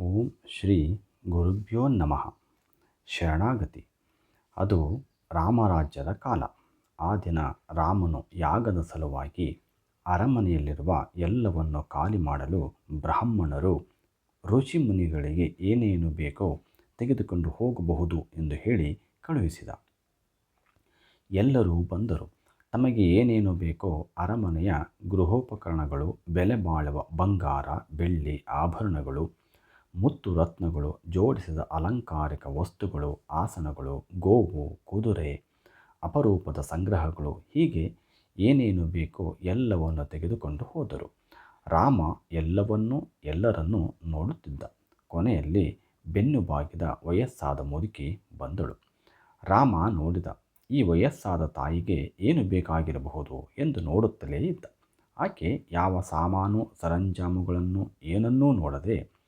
ಓಂ ಶ್ರೀ ಗುರುಭ್ಯೋ ನಮಃ. ಶರಣಾಗತಿ. ಅದು ರಾಮರಾಜ್ಯದ ಕಾಲ. ಆ ದಿನ ರಾಮನು ಯಾಗದ ಸಲುವಾಗಿ ಅರಮನೆಯಲ್ಲಿರುವ ಎಲ್ಲವನ್ನು ಖಾಲಿ ಮಾಡಲು ಬ್ರಾಹ್ಮಣರು ಋಷಿಮುನಿಗಳಿಗೆ ಏನೇನು ಬೇಕೋ ತೆಗೆದುಕೊಂಡು ಹೋಗಬಹುದು ಎಂದು ಹೇಳಿ ಕಳುಹಿಸಿದ. ಎಲ್ಲರೂ ಬಂದರು. ತಮಗೆ ಏನೇನು ಬೇಕೋ ಅರಮನೆಯ ಗೃಹೋಪಕರಣಗಳು, ಬೆಲೆ ಬಾಳುವ ಬಂಗಾರ, ಬೆಳ್ಳಿ, ಆಭರಣಗಳು ಮುತ್ತು ರತ್ನಗಳು ಜೋಡಿಸಿದ ಅಲಂಕಾರಿಕ ವಸ್ತುಗಳು, ಆಸನಗಳು, ಗೋವು, ಕುದುರೆ, ಅಪರೂಪದ ಸಂಗ್ರಹಗಳು, ಹೀಗೆ ಏನೇನು ಬೇಕೋ ಎಲ್ಲವನ್ನು ತೆಗೆದುಕೊಂಡು ಹೋದರು. ರಾಮ ಎಲ್ಲವನ್ನೂ ಎಲ್ಲರನ್ನೂ ನೋಡುತ್ತಿದ್ದ. ಕೊನೆಯಲ್ಲಿ ಬೆನ್ನು ಬಾಗಿದ ವಯಸ್ಸಾದ ಮುದುಕಿ ಬಂದಳು. ರಾಮ ನೋಡಿದ, ಈ ವಯಸ್ಸಾದ ತಾಯಿಗೆ ಏನು ಬೇಕಾಗಿರಬಹುದು ಎಂದು ನೋಡುತ್ತಲೇ ಇದ್ದ. ಆಕೆ ಯಾವ ಸಾಮಾನು, ಸರಂಜಾಮುಗಳನ್ನು ಏನನ್ನೂ ನೋಡದೆ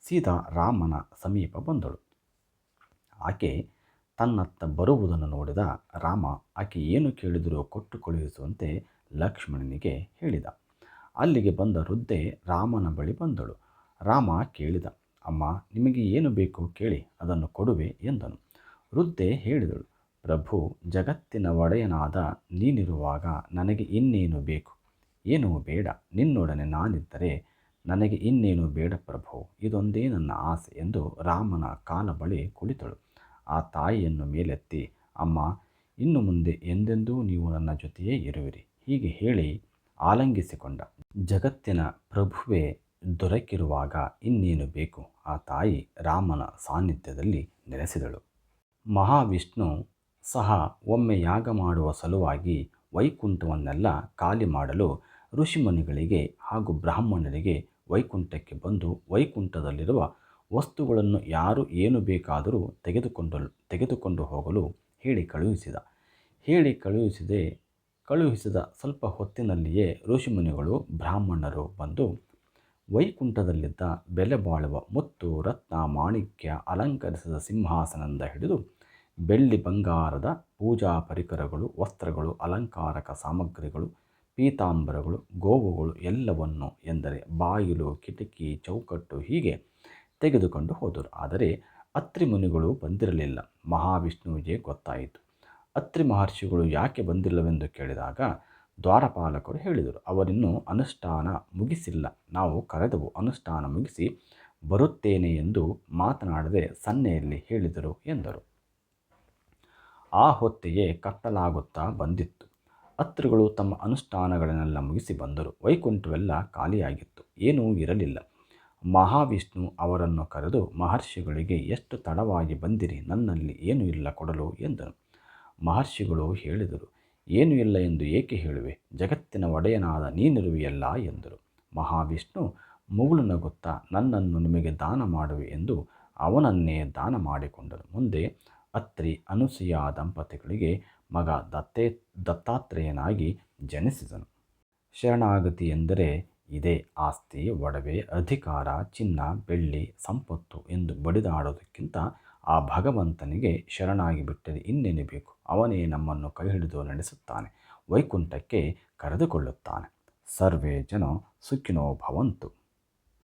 ಸೀದಾ ರಾಮನ ಸಮೀಪ ಬಂದಳು. ಆಕೆ ತನ್ನತ್ತ ಬರುವುದನ್ನು ನೋಡಿದ ರಾಮ, ಆಕೆ ಏನು ಕೇಳಿದರೂ ಕೊಟ್ಟು ಕಳುಹಿಸುವಂತೆ ಲಕ್ಷ್ಮಣನಿಗೆ ಹೇಳಿದ. ಅಲ್ಲಿಗೆ ಬಂದ ವೃದ್ಧೆ ರಾಮನ ಬಳಿ ಬಂದಳು. ರಾಮ ಕೇಳಿದ, ಅಮ್ಮ, ನಿಮಗೆ ಏನು ಬೇಕು ಕೇಳಿ, ಅದನ್ನು ಕೊಡುವೆ ಎಂದನು. ವೃದ್ಧೆ ಹೇಳಿದಳು, ಪ್ರಭು, ಜಗತ್ತಿನ ಒಡೆಯನಾದ ನೀನಿರುವಾಗ ನನಗೆ ಇನ್ನೇನು ಬೇಕು? ಏನೂ ಬೇಡ. ನಿನ್ನೊಡನೆ ನಾನಿದ್ದರೆ ನನಗೆ ಇನ್ನೇನು ಬೇಡ ಪ್ರಭು, ಇದೊಂದೇ ನನ್ನ ಆಸೆ ಎಂದು ರಾಮನ ಕಾಲ ಬಳಿ ಕುಳಿತಳು. ಆ ತಾಯಿಯನ್ನು ಮೇಲೆತ್ತಿ, ಅಮ್ಮ, ಇನ್ನು ಮುಂದೆ ಎಂದೆಂದೂ ನೀವು ನನ್ನ ಜೊತೆಯೇ ಇರುವಿರಿ. ಹೀಗೆ ಹೇಳಿ ಆಲಂಗಿಸಿಕೊಂಡ. ಜಗತ್ತಿನ ಪ್ರಭುವೇ ದೊರಕಿರುವಾಗ ಇನ್ನೇನು ಬೇಕು? ಆ ತಾಯಿ ರಾಮನ ಸಾನ್ನಿಧ್ಯದಲ್ಲಿ ನೆಲೆಸಿದಳು. ಮಹಾವಿಷ್ಣು ಸಹ ಒಮ್ಮೆ ಯಾಗ ಮಾಡುವ ಸಲುವಾಗಿ ವೈಕುಂಠವನ್ನೆಲ್ಲ ಖಾಲಿ ಮಾಡಲು ಋಷಿಮುನಿಗಳಿಗೆ ಹಾಗೂ ಬ್ರಾಹ್ಮಣರಿಗೆ ವೈಕುಂಠಕ್ಕೆ ಬಂದು ವೈಕುಂಠದಲ್ಲಿರುವ ವಸ್ತುಗಳನ್ನು ಯಾರು ಏನು ಬೇಕಾದರೂ ತೆಗೆದುಕೊಂಡು ತೆಗೆದುಕೊಂಡು ಹೋಗಲು ಹೇಳಿ ಕಳುಹಿಸಿದ. ಹೇಳಿ ಕಳುಹಿಸಿದೆ, ಕಳುಹಿಸಿದ ಸ್ವಲ್ಪ ಹೊತ್ತಿನಲ್ಲಿಯೇ ಋಷಿಮುನಿಗಳು ಬ್ರಾಹ್ಮಣರು ಬಂದು ವೈಕುಂಠದಲ್ಲಿದ್ದ ಬೆಲೆ ಬಾಳುವ ಮುತ್ತು, ರತ್ನ, ಮಾಣಿಕ್ಯ ಅಲಂಕರಿಸಿದ ಸಿಂಹಾಸನದಿಂದ ಹಿಡಿದು ಬೆಳ್ಳಿ ಬಂಗಾರದ ಪೂಜಾ ಪರಿಕರಗಳು, ವಸ್ತ್ರಗಳು, ಅಲಂಕಾರಕ ಸಾಮಗ್ರಿಗಳು ಪೀತಾಂಬರಗಳು, ಗೋವುಗಳು ಎಲ್ಲವನ್ನು ಎಂದರೆ ಬಾಗಿಲು, ಕಿಟಕಿ, ಚೌಕಟ್ಟು ಹೀಗೆ ತೆಗೆದುಕೊಂಡು ಹೋದರು. ಆದರೆ ಅತ್ರಿ ಮುನಿಗಳು ಬಂದಿರಲಿಲ್ಲ. ಮಹಾವಿಷ್ಣುವಿಗೆ ಗೊತ್ತಾಯಿತು. ಅತ್ರಿ ಮಹರ್ಷಿಗಳು ಯಾಕೆ ಬಂದಿಲ್ಲವೆಂದು ಕೇಳಿದಾಗ ದ್ವಾರಪಾಲಕರು ಹೇಳಿದರು, ಅವರಿನ್ನೂ ಅನುಷ್ಠಾನ ಮುಗಿಸಿಲ್ಲ. ನಾವು ಕರೆದವು, ಅನುಷ್ಠಾನ ಮುಗಿಸಿ ಬರುತ್ತೇನೆ ಎಂದು ಮಾತನಾಡದೆ ಸನ್ನೆಯಲ್ಲಿ ಹೇಳಿದರು ಎಂದರು. ಆ ಹೊತ್ತಿಗೆ ಕತ್ತಲಾಗುತ್ತಾ ಬಂದಿತ್ತು. ಅತ್ರಿಗಳು ತಮ್ಮ ಅನುಷ್ಠಾನಗಳನ್ನೆಲ್ಲ ಮುಗಿಸಿ ಬಂದರು. ವೈಕುಂಠವೆಲ್ಲ ಖಾಲಿಯಾಗಿತ್ತು. ಏನೂ ಇರಲಿಲ್ಲ. ಮಹಾವಿಷ್ಣು ಅವರನ್ನು ಕರೆದು, ಮಹರ್ಷಿಗಳಿಗೆ ಎಷ್ಟು ತಡವಾಗಿ ಬಂದಿರಿ? ನನ್ನಲ್ಲಿ ಏನೂ ಇಲ್ಲ ಕೊಡಲು ಎಂದನು. ಮಹರ್ಷಿಗಳು ಹೇಳಿದರು, ಏನು ಇಲ್ಲ ಎಂದು ಏಕೆ ಹೇಳುವೆ? ಜಗತ್ತಿನ ಒಡೆಯನಾದ ನೀನಿರುವೆಯಲ್ಲ ಎಂದರು. ಮಹಾವಿಷ್ಣು, ಮುಗುಳು ನಗುತ್ತಾ, ನನ್ನನ್ನು ನಿಮಗೆ ದಾನ ಮಾಡುವೆ ಎಂದು ಅವನನ್ನೇ ದಾನ ಮಾಡಿಕೊಂಡನು. ಮುಂದೆ ಅತ್ರಿ ಅನುಸೂಯ ದಂಪತಿಗಳಿಗೆ ಮಗ ದತ್ತೇ ದತ್ತಾತ್ರೇಯನಾಗಿ ಜನಿಸಿದನು. ಶರಣಾಗತಿ ಎಂದರೆ ಇದೇ ಆಸ್ತಿ, ಒಡವೆ, ಅಧಿಕಾರ, ಚಿನ್ನ, ಬೆಳ್ಳಿ, ಸಂಪತ್ತು ಎಂದು ಬಡಿದಾಡೋದಕ್ಕಿಂತ ಆ ಭಗವಂತನಿಗೆ ಶರಣಾಗಿ ಬಿಟ್ಟರೆ ಇನ್ನೇನು ಬೇಕು ಅವನೇ ನಮ್ಮನ್ನು ಕೈ ಹಿಡಿದು ನಡೆಸುತ್ತಾನೆ, ವೈಕುಂಠಕ್ಕೆ ಕರೆದುಕೊಳ್ಳುತ್ತಾನೆ. ಸರ್ವೇ ಜನ ಸುಖಿನೋ ಭವಂತು.